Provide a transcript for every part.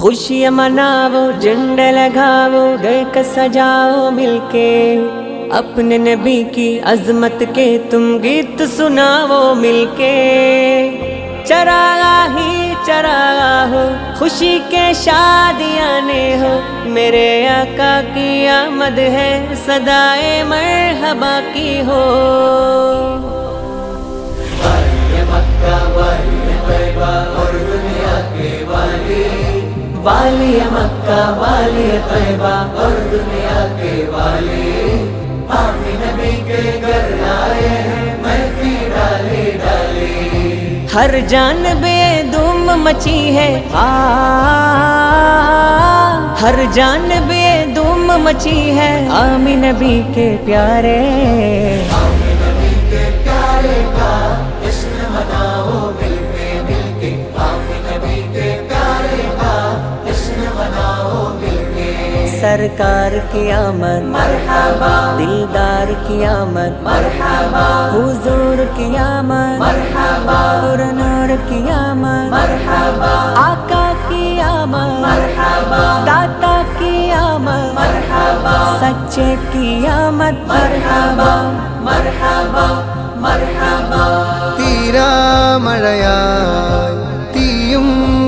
खुशियाँ मनाओ झंडे लगाओ देख सजाओ मिलके। अपने नबी की अजमत के तुम गीत सुनाओ मिलके। चरागा ही चरागा हो, खुशी के शादियाने हो। मेरे आका की आमद है, सदाए मरहबा की हो। वाली मक्का, वाली तैबा, और दुनिया के नबी के घर आए हैं महकी डाली डाली। हर जानबे धूम मची है, आ। हर जानबे धूम मची है आमी नबी के प्यारे। सरकार की आमद मरहबा दिलदार की आमद मरहबा हुजूर की आमद मरहबा नूर की आमद मरहबा आका की आमद मरहबा दाता की आमद मरहबा सच्चे की आमद मरहबा मरहबा मरहबा തീരാമഴയായി തീയും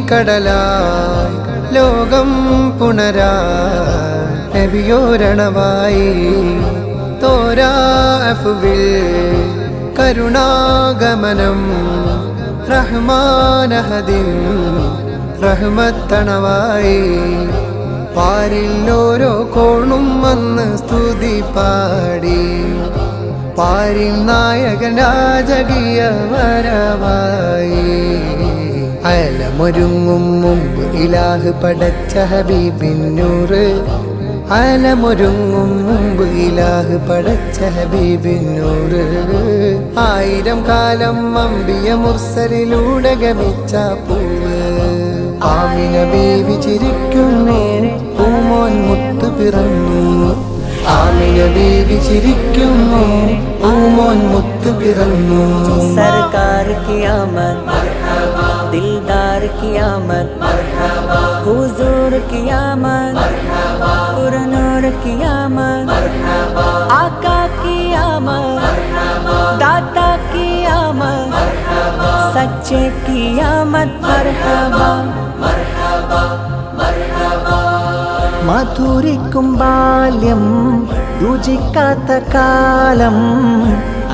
കടലായി ലോകം പുണരാ നബിയോരണവായി. തോരാഫുവിൽ കരുണാഗമനം. റഹ്മാനഹദിൻ റഹ്മത്തണവായി. പാരിൽ ഓരോ കോണും വന്ന് സ്തുതി പാടി. പാരിൽ നായകൻ വരവായി. അലമൊരുങ്ങും മുമ്പ് ഇലാഹ് പടച്ച ഹബീബിന്നൂറ്. അലമൊരുങ്ങും മുമ്പ് ഇലാഹ് പടച്ച ഹബീബിന്നൂറ്. ആയിരം കാലം അമ്പിയ മുർസലിലൂടെ ഗമിച്ച പൂവ്. ആമിന ബേബി ചിരിക്കുന്നേരെ പൂമോൻ മുത്തു പിറന്നു. ആമിന ബേബി ചിരിക്കുന്നു പൂമോൻ മുത്തു പിറന്നു. സർക്കാർ കിയാമത്ത്. दिलदार की आमद हुजूर की आमद पुरनूर की आमद आका की आमद दाता की आमद सच्चे की आमद मरहबा മധുരിക്കും ബാല്യം രുചിക്കാത്ത കാലം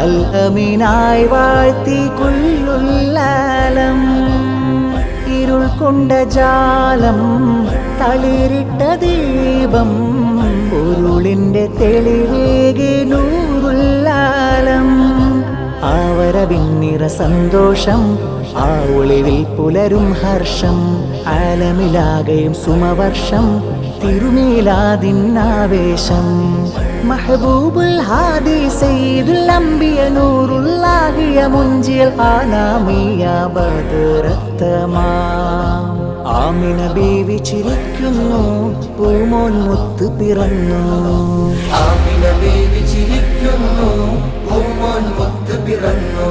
അൽ അമീനായി വാഴ്ത്തി കൊല്ലുല്ലാലം കൊണ്ട ജാലം തളിരിട്ട ദീപം ഉരുളിന്റെ തെളിവേകി നൂറുല്ലാലം ആവരവിന്നിറ സന്തോഷം ആ ഒളിവിൽ പുലരും ഹർഷം അലമിലാകയും സുമവർഷം തിരുമേലാതിന്നാവേശം. ആമിന ബീവി ചിരിക്കുന്നു മുത്ത് പിറന്നു. ആമിന ബീവി ചിരിക്കുന്നു മുത്ത് പിറന്നു.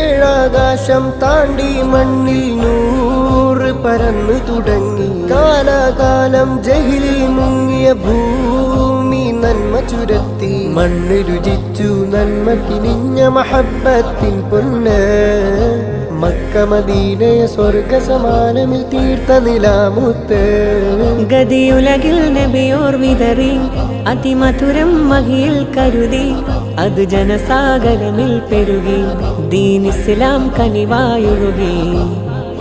ഏഴാകാശം താണ്ടി മണ്ണിൽ നൂറ് പരന്നു തുടങ്ങി. കാലാകാലം ജഹിലിൽ മുങ്ങിയ ഭൂമി നന്മ ചുരത്തി. മണ്ണ് രുചിച്ചു നന്മ കിനിഞ്ഞ മഹബത്തിൻ പൊന്ന്. മക്കമദീനയ സ്വർഗ സമാനമിൽ തീർത്ത നിലാമുത്ത്. ഗതിയുലകിൽ നബിയോർ വിതറി അതിമധുരം മഹിയിൽ കരുതി അത് ജനസാഗരമിൽ പെരുകി ദീൻ ഇസ്ലാം കനിവായൊഴുകി.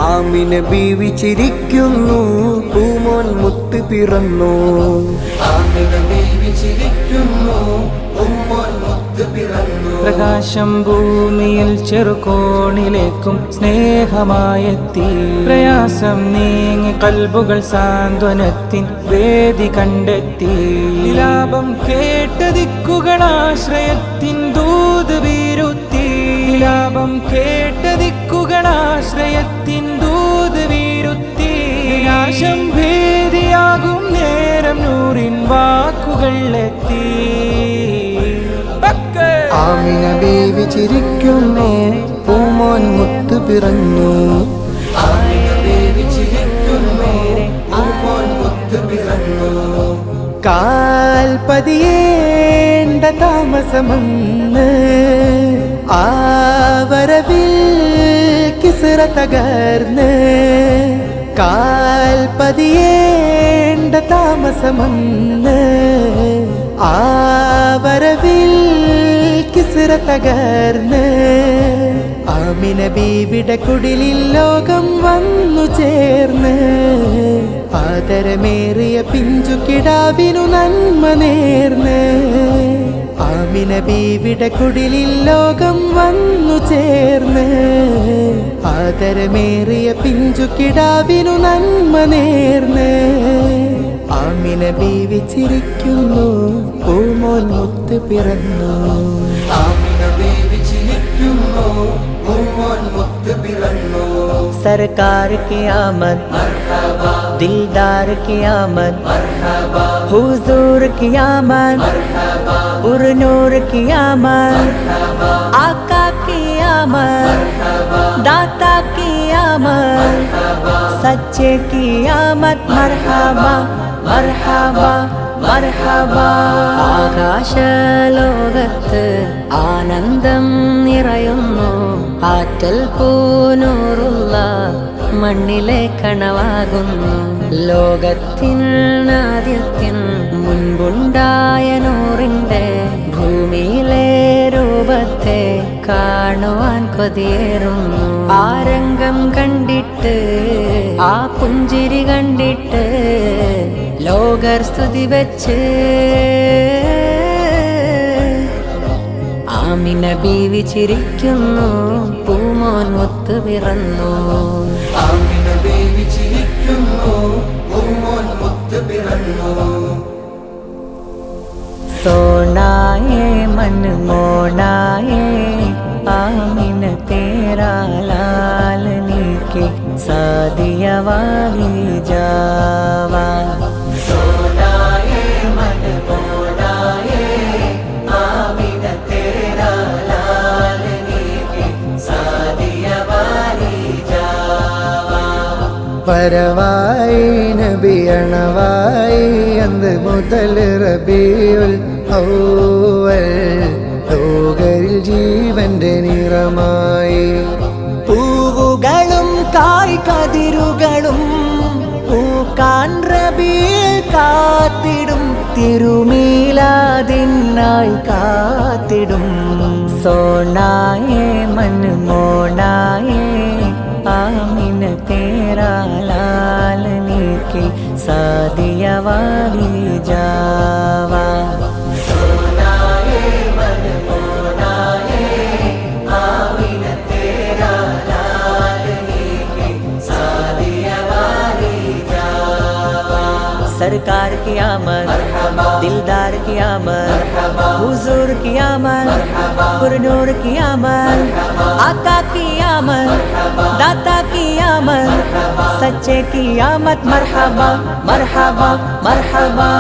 ആമിന ബീവി ചിരിക്കുന്നു പൂമോൻ മുത്ത് പിറന്നു. ആമിന ബീവി ചിരിക്കുന്നു പ്രകാശം ഭൂമിയിൽ ചെറുകോണിലേക്കും സ്നേഹമായെത്തി. പ്രയാസം നീങ്ങി കൽബുകൾ സാന്ത്വനത്തിൻ വേദി കണ്ടെത്തി. ലാഭം കേട്ട ദിക്കുകൾ ആശ്രയത്തിൻ ദൂത് വീരുത്തി. ലാഭം കേട്ട ദിക്കുകളാശ്രയത്തിൻ ദൂത് വീരുത്തി. നാശം ഭേദിയാകും നേരം നൂറിൻ വാക്കുകൾ എത്തി. ആമിന ബീവി ചിരിക്കുന്നു പൂമോൻ മുത്ത് പിറന്നു. കാൽപതിയേണ്ട താമസമെന്ന് ആവരവിൽ കിസറ തകർന്ന് കാൽപതിയേണ്ട താമസമന്ന് ആവരവിൽ കിസറ തകർന്ന് ആമിന ബീവിട കുടിലിൽ ലോകം വന്നു ചേർന്ന് ആദരമേറിയ പിഞ്ചു കിടാവിനു നന്മ നേർന്ന് ആമിന ബീവിയുടെ കുടിലിൽ ലോകം വന്നു ചേർന്ന്. ആദരമേറിയ പിഞ്ചു കിടാവിനു നന്മ നേർന്ന്. ആമിന ബീവി പൂമോൻ മുത്ത് പിറന്നു. ആമിന ബീവി പൂമോൻ മുത്ത് പിറന്നു. सरकार की आमद दिलदार की आमद हुजूर की आमद पुरनूर की आमद आका की आमद दाता की आमद सच्चे की आमद मरहबा मरहबा മർഹബാ ആകാശലോകത്ത് ആനന്ദം നിറയുന്നു ആറ്റൽ പൂനൂറുള്ള മണ്ണിലെ കണവാകുന്നു. ലോകത്തിൻ ആദ്യത്തിൻ മുൻപുണ്ടായ നൂറിന്റെ ഭൂമിയിലെ രൂപത്തെ കാണുവാൻ കൊതിയേറുന്നു. ആരംഗം രംഗം കണ്ടിട്ട് ആ പുഞ്ചിരി കണ്ടിട്ട് ലോകർ സ്തുതി വെച്ച് ആമിന ബീവി ചിരിക്കുന്നു പൂമോൻ ഒത്ത് പിറന്നു. സോണായേ മനുമോണായേ ആമിന തേരാ ലാൽ നീക്കെ ജാ. വരവായി നബിയണവായി അന്ന് മുതൽ റബിയുൽ ഔവൽ. ലോകരിൽ ജീവന്റെ നിറമായി. പൂവുകളും കായ്കതിരുകളും പൂക്കാൻ റബിയിൽ കാത്തിടും. തിരുമീലാതിനായി കാത്തിടും. സോണായേ रवानी जा हुजूर की आमद पुरनूर की आमद, आका की आमद, दाता की आमद, सच्चे की आमद। मरहबा मरहबा मरहबा।